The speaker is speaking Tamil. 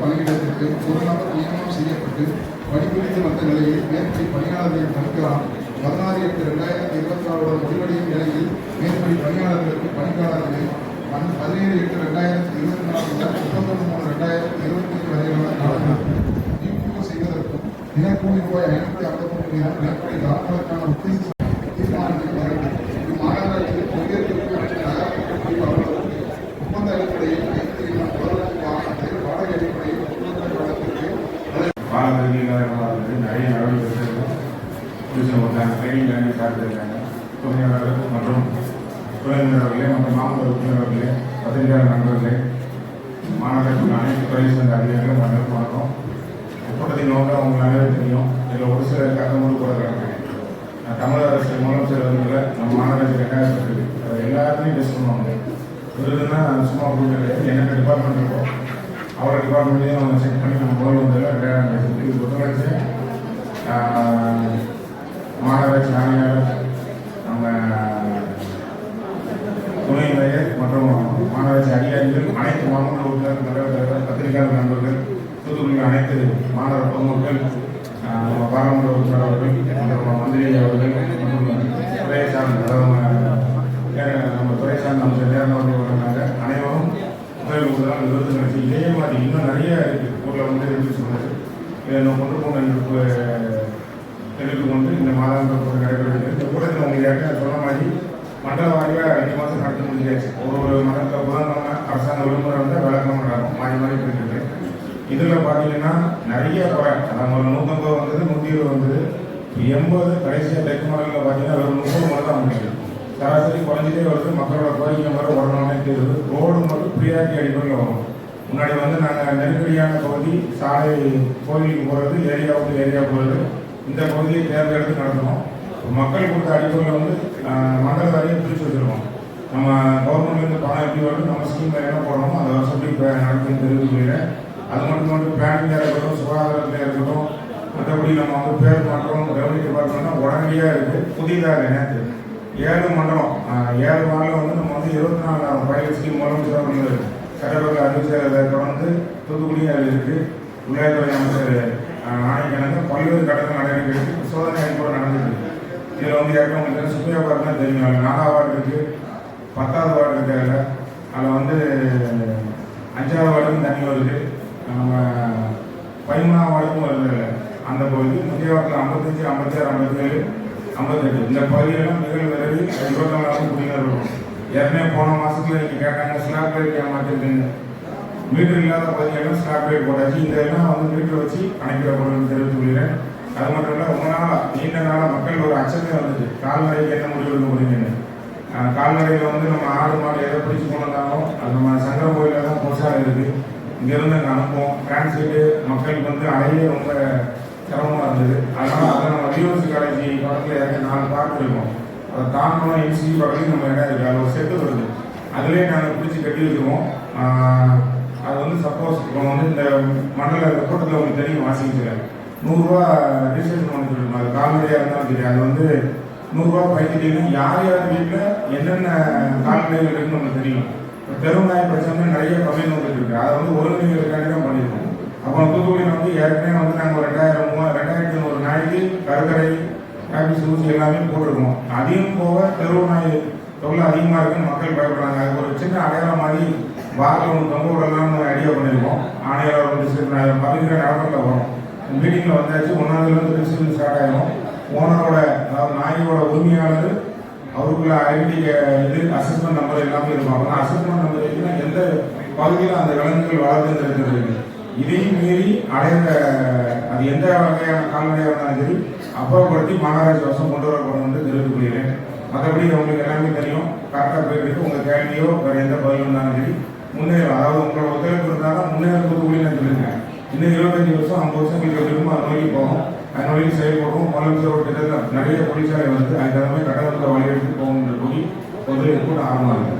பணியிடத்திற்கு ஒரு நபர் நியமனம் செய்யப்பட்டு பணிபுரிந்து வந்த நிலையில் மேற்படி பணியாளர்களின் தடுக்கலாம். பதினாறு எட்டு ரெண்டாயிரத்தி இருபத்தி நாலுடன் முடிவடையும் நிலையில் மேற்படி பணியாளர்களுக்கு பணிக்காலர்களை பன்- பதினேழு எட்டு ரெண்டாயிரத்தி இருபத்தி நாலு முதல் முப்பத்தொன்று மூணு ரெண்டாயிரத்தி இருபத்தி அஞ்சு வரையிலான காலங்களுக்கு நியமனம் செய்வதற்கும் தினக்கூலி ரூபாய் ஐநூற்றி ஐம்பத்தி மூணு வீதம் மேற்படி காலங்களுக்கான உத்தேச தீர்மானங்கள் வழங்கும். இம்மாநகராட்சியில் பங்கேற்கும் நகரத்திற்கு ஒப்பந்த அடிப்படையில் பாலகர்கள் நிறைய நடவடிக்கை எடுத்திருக்கோம் புதுசாக ஒருத்தாங்க ட்ரைனிங் பண்ணி சார்ந்திருக்காங்க துணையாளர்கள் மற்றும் துணைவினர்களே மற்றும் மாவட்ட உறுப்பினர்களே பத்திரிகையாளர் நண்பர்களே மாநகரத்தின் அனைத்து துறை சேர்ந்த அதிகாரிகளும் அனைவருக்கும் வணக்கம். கூட்டத்தின் நோக்கம் அவங்க நல்லாவே தெரியும் இதில் ஒரு சில கட்டமுறை கூட கிடக்குது தமிழக அரசு முதலமைச்சர் வந்து நம்ம மாநகராட்சி ரெண்டாயிரத்தி இருக்குது அது எல்லாத்தையும் டெஸ்ட் பண்ணுவாங்க விருதுன்னா சும்மா கொடுக்குறது. என்னென்ன டிபார்ட்மெண்ட் இருக்கும் அவர் டிபார்ட்மெண்ட்லேயும் டிபார்ட்மெண்ட்லையும் செக் பண்ணி நம்ம முதல்ல வந்து ரெண்டாயிரம் இது புத்தகச்சு மாநகராட்சி ஆணையாளர் நம்ம துணை மேயர் மற்றும் மாநகராட்சி அதிகாரிகள் அனைத்து மாவட்ட உறுப்பினர் தலைவர் பத்திரிகையாளர் நண்பர்கள் தூத்துக்குடி அனைத்து மாநகர பொதுமக்கள் நம்ம பாராளுமன்ற உறுப்பினர் அவர்கள் மற்றும் மந்திரி அவர்கள் மற்றும் துறை சார்ந்த நம்ம- நம்ம துறை சார்ந்த அமைச்சர் முதல் முதலாக இதே மாதிரி இன்னும் நிறைய இருக்குது ஊரில் வந்து இருந்து சொன்னது இதை நம்ம கொண்டு போன எடுத்து கொண்டு இந்த மாதாந்திர கூட்டம் நடைபெறுகிறது. இந்த கூட்டத்தில் உங்களுக்கு சொன்ன மாதிரி மண்டல வாரியாக ரெண்டு மாதம் நடத்த முடிஞ்சாச்சு. ஒரு ஒரு மண்டலத்தில் புதன்கிழமை அரசாங்க விளம்பரம் வந்து விளக்கம் நடக்கும் மாறி மாறி போயிட்டு இதில் பார்த்தீங்கன்னா நிறைய குறை அதாவது ஒரு நூற்றம்பது வந்தது நூற்றி இருபது வந்தது. எண்பது கடைசியாக தெற்கு மாடலில் பார்த்தீங்கன்னா ஒரு முப்பது மட்டும் தான் முடியுது சராசரி குறைஞ்சிட்டே வருது மக்களோட கோரிக்கை மாதிரி உடனே தீருது ரோடு மட்டும் ப்ரியாரிட்டி அடிப்படையில் வரும் முன்னாடி வந்து நாங்கள் நெருக்கடியான பகுதி சாலை கோயிலுக்கு போகிறது ஏரியாவுக்கு ஏரியா போகிறது இந்த பகுதியை தேர்ந்தெடுத்து நடத்துவோம். மக்கள் கொடுத்த அடிப்படையில் வந்து மண்டல வரையும் பிரித்து வச்சுருக்கோம். நம்ம கவர்மெண்ட்லேருந்து பணம் எப்படி வருது நம்ம ஸ்கீமில் என்ன போடணுமோ அதை வருஷப்படி இப்போ நடத்தி தெரிவிக்கிறேன் அது மட்டும் வந்து பேங்கிங்காக இருக்கட்டும் சுகாதாரத்தில் இருக்கட்டும் மற்றபடி நம்ம வந்து பேர் மாற்றம் ரெவன்யூ டிபார்ட்மெண்ட்னா உடனடியாக இருக்குது புதிதாக நேற்று ஏழு மண்டலம் ஏழு மாநிலம் வந்து நம்ம வந்து இருபத்தி நாலு பயிர் ஸ்கீம் மூலம் சிறப்பு சட்டப்பேரவை அமைச்சர் தொடர்ந்து தூத்துக்குடி அதில் இருக்குது விளையாட்டுத்துறை அமைச்சர் ஆஹ், பல்வேறு கட்டங்கள் நடைபெற்று சோதனை கூட நடந்துருக்கு. இதில் வந்து ஏற்கனவே சுப்ரியா பார்க் தான் தெரியும். நாலாவது வார்டு இருக்குது பத்தாவது வார்டு இருக்காங்க அதில். வந்து அஞ்சாவது வார்டுக்கும் தண்ணி வருது நம்ம பதிமூணாவது வார்டுக்கும் வருது அந்த பகுதி முந்தைய வாரத்தில் ஐம்பத்தஞ்சு ஐம்பத்தாறு ஐம்பத்தேழு ஐம்பத்தெட்டு இந்த பகுதியெல்லாம் மிக விரைவில் இருபத்தி நாலாவது குடிநீர் இருக்கும் ஏற்கனவே போன மாதத்துல நீங்கள் கேட்டாங்க ஸ்லாப் ரேட் ஏமாற்றிருக்கீங்க மீட்டர் இல்லாத பகுதியெல்லாம் ஸ்லாப் ரேட் போட்டாச்சு. இந்த எல்லாம் வந்து மீட்டர் வச்சு கணக்கிடப்படும் போகிறேன்னு தெரிவித்து கொள்கிறேன். அது மட்டும் இல்லை ரொம்ப நாளாக நீண்ட நாளாக மக்கள் ஒரு அச்சமே வந்துச்சு கால்நடைக்கு என்ன முடிவு எடுக்க முடியுங்கன்னு கால்நடையில் வந்து நம்ம ஆடு மாடு எதை பிடிச்சி கொண்டு அது நம்ம சங்கர கோயிலில் தான் போசாலை இருக்குது இங்கேருந்து அங்கே அனுப்புவோம். டிரான்ஸ்லேட்டு மக்களுக்கு வந்து அலையே ரொம்ப சிரமமாக இருந்தது. அதனால் அதை நம்ம வியூஎஸ் காலேஜ் பக்கத்தில் இறங்கி நாலு பார்க் இருக்கும். அதை தாண்டணும் எம்சி பக்கத்துலையும் நம்ம இடம் இருக்குது அது ஒரு செட்டு வருது. அதுலேயே நாங்கள் பிடிச்சி கட்டி வச்சுருவோம். அது வந்து சப்போஸ் இப்போ வந்து இந்த மண்டல கூட்டத்தில் உங்களுக்கு தெரியும் வாசிக்கிறேன் நூறுரூவா ரிஜிஸ்ட்ரேஷன் பண்ணி சொல்லிருக்கோம். அது கால்நடையாக இருந்தாலும் சரி அது வந்து நூறுரூவா பயந்துட்டீங்கன்னா யார் யார் வீட்டில் என்னென்ன கால்நடைகள் இருக்குன்னு நமக்கு தெரியும். இப்போ தெருநாய் பிரச்சனை நிறைய கம்மியில் வந்துட்டு இருக்கு. அதை வந்து ஒருங்கிணைக்கிறதுக்காண்டி தான் பண்ணியிருக்கோம். அப்போ தூத்துக்குடியில் வந்து ஏற்கனவே வந்து நாங்கள் ரெண்டாயிரம் ரெண்டாயிரத்தி ஒரு நாய்க்கு கருக்கடை ஆஃபீஸ் ஊசி எல்லாமே போட்டிருக்கோம். அதையும் போக தெருவு நாய் தொல்லை அதிகமாக இருக்குன்னு மக்கள் பயப்படுறாங்க. அது ஒரு சின்ன அடையாளம் மாதிரி வாரில் ஒன்று தொங்க விடலாம்னு ஐடியா பண்ணியிருக்கோம் ஆணையாளர் வந்து சரி பதினேழு நவம்பரில் வரும். மீட்டிங்கில் வந்தாச்சு ஒன்றாவதுலேருந்து டிஸ்ட்ரிபியூஷன் ஸ்டார்ட் ஆகிடும் ஓனரோட அதாவது நாயோட உரிமையாளர் அவருக்குள்ள ஐடி இது அசஸ்மெண்ட் நம்பர் எல்லாமே இருக்கும். அப்படின்னா அசஸ்மெண்ட் நம்பர் எந்த பகுதியில் அந்த விலங்குகள் வளர்ந்து இருக்கிறது இதையும் மீறி அடைந்த அது எந்த வகையான கால்நடையாக இருந்தாலும் சரி அப்புறப்படுத்தி மாநகராட்சி வசம் கொண்டு வரப்படும் என்று தெரிவித்துக் கொள்கிறேன் மற்றபடி உங்களுக்கு எல்லாமே தெரியும். கரெக்டாக போயிட்டு உங்கள் கேள்வியோ வேறு எந்த பதிலும் இருந்தாலும் சரி முன்னேறும் அதாவது உங்களோட ஒத்துழைப்பு இருந்தாலும் முன்னேறதுக்கு கூலி நான் சொல்லியிருக்கேன். இன்னும் இருபத்தஞ்சு வருஷம் ஐம்பது வருஷம் எங்களுக்கு திரும்ப அது நோக்கி போகும் அது நோக்கி செயல்படும் முதலமைச்சர் திட்டத்தில் நிறைய தொழிற்சாலை வந்து அதுக்கு தகுந்த மாதிரி கட்டணத்தில் வழியெடுத்து போகணுன்ற கூடி பொதுவில் கூட ஆரம்பமாக இருக்குது